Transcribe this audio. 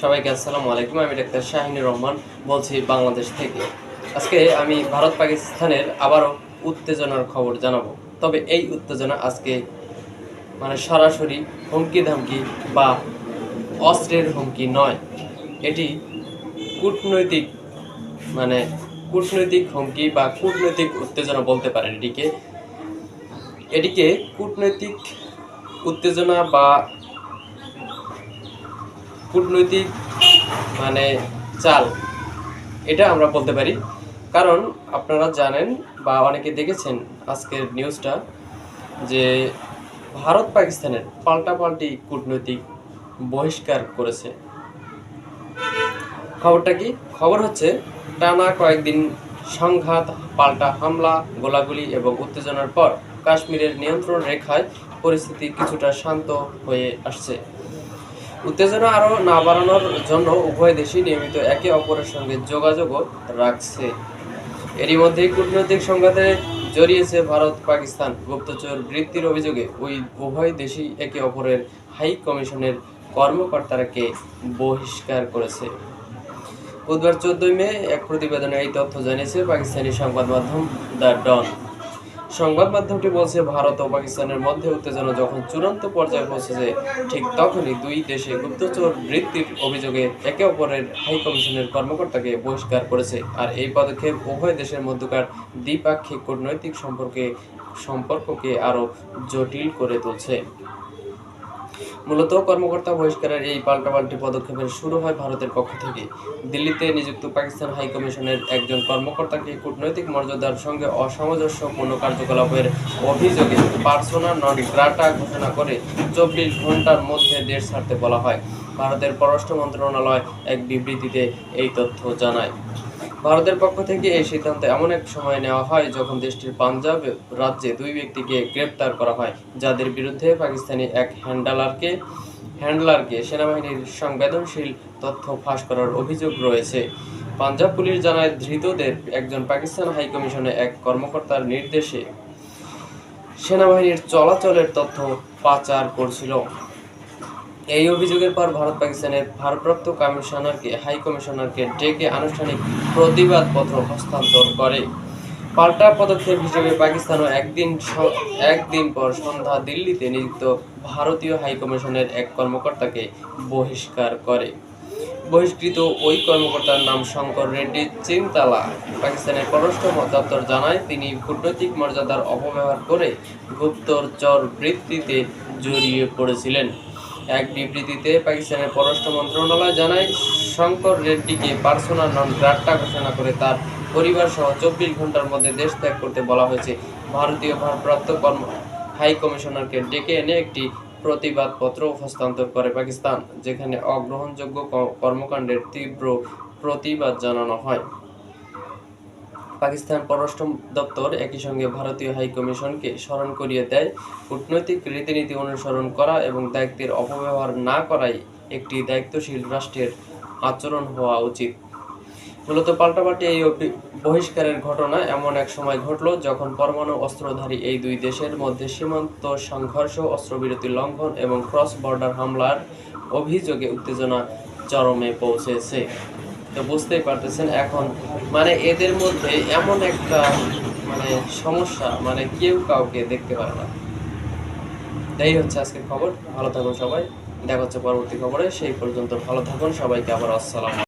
সবাইকে আসসালামু আলাইকুম, আমি ডাক্তার শাহিনুর রহমান বলছি বাংলাদেশ থেকে। আজকে আমি ভারত পাকিস্তানের আবারও উত্তেজনার খবর জানাব। তবে এই উত্তেজনা আজকে মানে সরাসরি হুমকি ধামকি বা অস্ত্রের হুমকি নয়। এটি কূটনৈতিক মানে কূটনৈতিক হুমকি বা কূটনৈতিক উত্তেজনা বলতে পারেন এটিকে। এটিকে কূটনৈতিক উত্তেজনা বা কূটনৈতিক মানে চাল, এটা আমরা বলতে পারি। কারণ আপনারা জানেন বা অনেকে দেখেছেন আজকের নিউজটা যে ভারত পাকিস্তানের পাল্টাপাল্টি কূটনৈতিক বহিষ্কার করেছে। খবরটা কি? খবর হচ্ছে, টানা কয়েকদিন সংঘাত, পাল্টা হামলা, গোলাগুলি এবং উত্তেজনার পর কাশ্মীরের নিয়ন্ত্রণ রেখায় পরিস্থিতি কিছুটা শান্ত হয়ে আসছে। উত্তেজনা আরও না বাড়ানোর জন্য উভয় দেশই নিয়মিত একে অপরের সঙ্গে যোগাযোগও রাখছে। এরই মধ্যে কূটনৈতিক সংঘাতে জড়িয়েছে ভারত, পাকিস্তান, গুপ্তচর বৃত্তির অভিযোগে ওই উভয় দেশই একে অপরের হাই কমিশনের কর্মকর্তারাকে বহিষ্কার করেছে। বুধবার চোদ্দই মে এক প্রতিবেদনে এই তথ্য জানিয়েছে পাকিস্তানি সংবাদ মাধ্যম দ্য ডন। সংবাদ মাধ্যমটি বলছে, ভারত ও পাকিস্তানের মধ্যে উত্তেজনা যখন চূড়ান্ত পর্যায়ে পৌঁছেছে, ঠিক তখনই দুই দেশে গুপ্তচর বৃত্তির অভিযোগে একে অপরের হাইকমিশনের কর্মকর্তাকে বহিষ্কার করেছে। আর এই পদক্ষেপ উভয় দেশের মধ্যকার দ্বিপাক্ষিক কূটনৈতিক সম্পর্কে সম্পর্ককে আরও জটিল করে তুলছে। মূলত কর্মকর্তা বহিষ্কারের এই পাল্টাপাল্টি পদক্ষেপের শুরু হয় ভারতের পক্ষ থেকে। দিল্লিতে নিযুক্ত পাকিস্তান হাইকমিশনের একজন কর্মকর্তাকে কূটনৈতিক মর্যাদার সঙ্গে অসামঞ্জস্যপূর্ণ কার্যকলাপের অভিযোগে পার্সোনা নট গ্রাটা ঘোষণা করে চব্বিশ ঘণ্টার মধ্যে দেশ ছাড়তে বলা হয়। ভারতের পররাষ্ট্র মন্ত্রণালয় এক বিবৃতিতে এই তথ্য জানায়। ভারতের পক্ষ থেকে এই সিদ্ধান্ত এমন এক সময় নেওয়া হয় যখন দেশটির পাঞ্জাব রাজ্যে দুই ব্যক্তিকে গ্রেপ্তার করা হয়, যাদের বিরুদ্ধে পাকিস্তানি এক হ্যান্ডলারকে হ্যান্ডলারকে সেনাবাহিনীর সংবেদনশীল তথ্য ফাঁস করার অভিযোগ রয়েছে। পাঞ্জাব পুলিশ জানায়, ধৃতদের একজন পাকিস্তান হাইকমিশনে এক কর্মকর্তার নির্দেশে সেনাবাহিনীর চলাচলের তথ্য পাচার করছিল। এই অভিযোগের পর ভারত পাকিস্তানের ভারপ্রাপ্ত কমিশনারকে, হাই কমিশনারকে ডেকে আনুষ্ঠানিক প্রতিবাদপত্র হস্তান্তর করে। পাল্টা পদক্ষেপ হিসেবে পাকিস্তানও একদিন একদিন পর সন্ধ্যা দিল্লিতে নিযুক্ত ভারতীয় হাই কমিশনের এক কর্মকর্তাকে বহিষ্কার করে। বহিষ্কৃত ওই কর্মকর্তার নাম শঙ্কর রেড্ডি চিন্তালা। পাকিস্তানের পররাষ্ট্র দপ্তর জানায়, তিনি কূটনৈতিক মর্যাদার অপব্যবহার করে গুপ্তচর বৃত্তিতে জড়িয়ে পড়েছিলেন। এক বিবৃতিতে পাকিস্তানের পররাষ্ট্র মন্ত্রণালয় জানায়, শঙ্কর রেড্ডিকে পার্সোনাল নন গ্রাট্টা ঘোষণা করে তার পরিবার সহ চব্বিশ ঘণ্টার মধ্যে দেশ ত্যাগ করতে বলা হয়েছে। ভারতীয় ভারপ্রাপ্ত কর্ম হাই কমিশনারকে ডেকে এনে একটি প্রতিবাদপত্র হস্তান্তর করে পাকিস্তান, যেখানে অগ্রহণযোগ্য কর্মকাণ্ডের তীব্র প্রতিবাদ জানানো হয়। পাকিস্তান পররাষ্ট্র দপ্তর একই সঙ্গে ভারতীয় হাই কমিশনকে স্মরণ করিয়ে দেয়, কূটনৈতিক রীতিনীতি অনুসরণ করা এবং দায়িত্বের অপব্যবহার না করাই একটি দায়িত্বশীল রাষ্ট্রের আচরণ হওয়া উচিত। মূলত পাল্টাপাল্টি এই বহিষ্কারের ঘটনা এমন এক সময় ঘটল যখন পরমাণু অস্ত্রধারী এই দুই দেশের মধ্যে সীমান্ত সংঘর্ষ, অস্ত্রবিরতি লঙ্ঘন এবং ক্রস বর্ডার হামলার অভিযোগে উত্তেজনা চরমে পৌঁছেছে। তো বুঝতেই পারতেছেন এখন। মানে এদের মধ্যে এমন একটা মানে সমস্যা মানে কেউ কাউকে দেখতে পারে না। এই হচ্ছে আজকের খবর। ভালো থাকুন সবাই। দেখা হচ্ছে পরবর্তী খবরে। সেই পর্যন্ত ভালো থাকুন সবাইকে। আবার আসসালাম